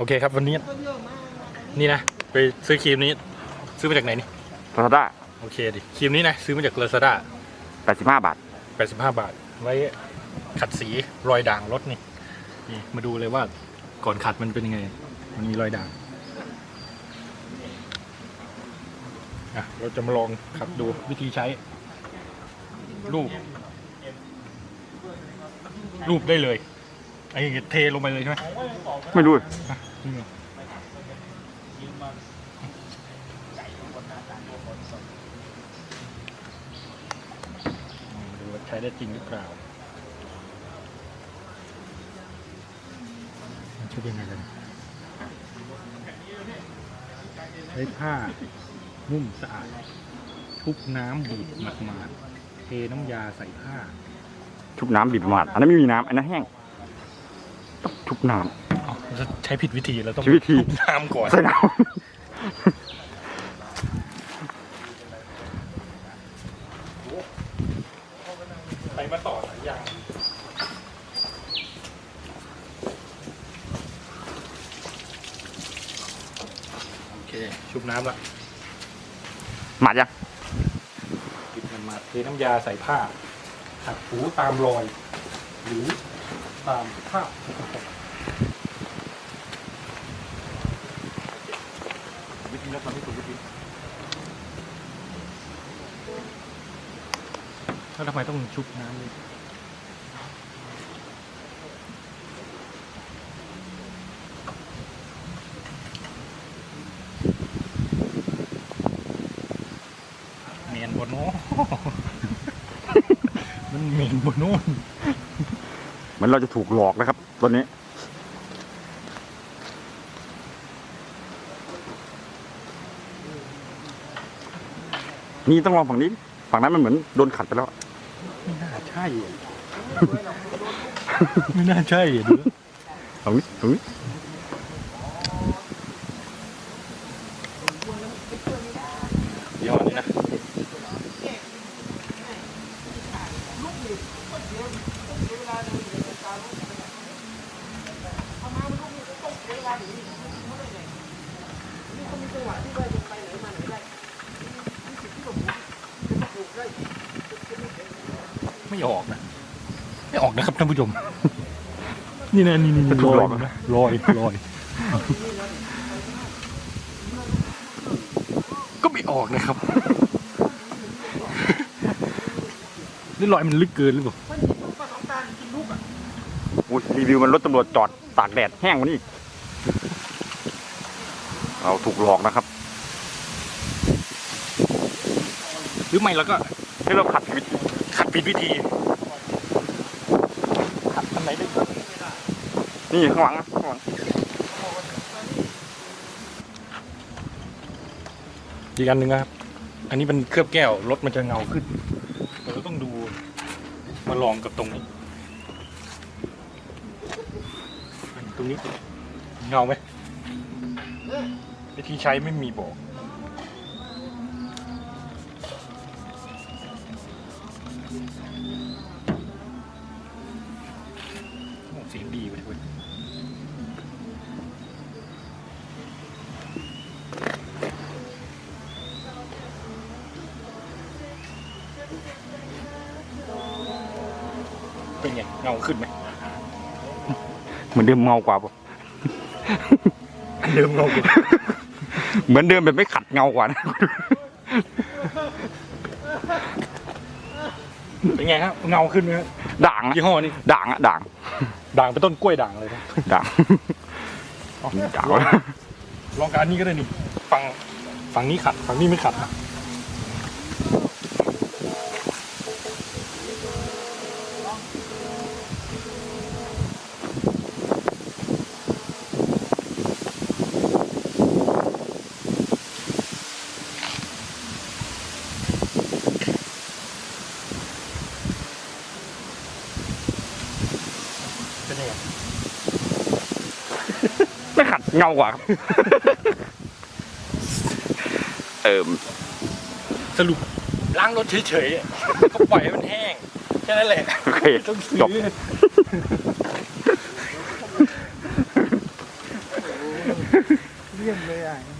โอเคครับวันนี้ นี่นะ ไปซื้อครีมนี้ ซื้อมาจากไหนนี่ลาซาด้าโอเคดิครีมนี้นะซื้อมาจาก Lazada แปดสิบห้าบาท 85 บาท ไว้ขัดสีรอยด่างรถนี่นี่ มาดูเลยว่าก่อนขัดมันเป็นยังไง มันมีรอยด่างอะเราจะมาลองขัดดูวิธีใช้ รูป รูปได้เลย ไอ้เทลงไปเลยใช่ไหมไม่รู้อะนี่ไงดูว่าใช้ได้จริงหรือเปล่ามันช่วยยังไงกันใช้ผ้านุ่มสะอาดชุบน้ำบีบหมาดๆเทน้ำยาใส่ผ้าชุบน้ำบีบประมาดอันนั้นไม่มีน้ำอันนั้นแห้ง ต้องชุบน้อ๋อจะใช้ผิดวิธีเราต้องใช้วิธีชุบน้ำก่อนำใส่น้ไปมาต่อหลายอย่างโอเค ชุบน้ำละำหมาดยังปิดมันมาเทน้ำยาใส่ผ้าขัดถูตามรอย หรือ ตามภาพวิธีแล้วทำให้ถูกวิธีแล้วทำไมต้องชุบน้ำเลยเมียนบนโน้ มันเมียนบนโน้น มือนเราจะถูกหลอกนะครับตอนนี้ นี่ต้องลองฝั่งนี้ ฝั่งนั้นมันเหมือนโดนขัดไปแล้ว ไม่น่าใช่อะ ไม่น่าใช่อะดูฝั่งนี้ฝั่งนี้ยี่ห้อนี้นะ ไม่ออกนะ ไม่ออกนะครับท่านผู้ชม นี่นะนี่นี่นี่ลอยนะลอยลอยก็ไม่ออกนะครับ นี่รอยมันลึกเกินหรือเปล่า อุ้ยรีวิวมันรถตำรวจจอดตากแดดแห้งกว่านี้อีกเราถูกหลอกนะครับ หรือไม่แล้วก็ให้เราขัดวิธีขัดผิดวิธี ขัดอันไหนได้นี่ข้างหลังนะข้างหลังอีกอันหนึ่งนะครับ อันนี้เป็นเคลือบแก้วรถมันจะเงาขึ้นเราต้องดูมาลองกับตรงนี้อันต รงนี้ เงาไหมวิธีใช้ไม่มีบอกโอ้เสียงดีเว้ยเว้ยเป็นไงเงาขึ้นไหม เหมือนเดิมเมากว่าปะเดิมเงาขึ้นเหมือนเดิมแบบไม่ขัดเงากว่านะเป็นไงครับเงาขึ้นไหมครับด่างอะยี่ห้อนี้ด่างอะด่าง ด่างเป็นต้นกล้วยด่างเลยนะด่างอ๋อด่างลองวะลองการนี้ก็ได้นี่ฝั่งฝั่งนี้ขัดฝั่งนี้ไม่ขัดนะเป็นยังไง ไม่ขัด เงากว่าครับเอิม สรุปล้างรถเฉยๆอะก็ปล่อยให้มันแห้งแค่นั้นแหละโอเคไม่ต้องซื้จบ อเลี่ยมเลยอะโอ้โห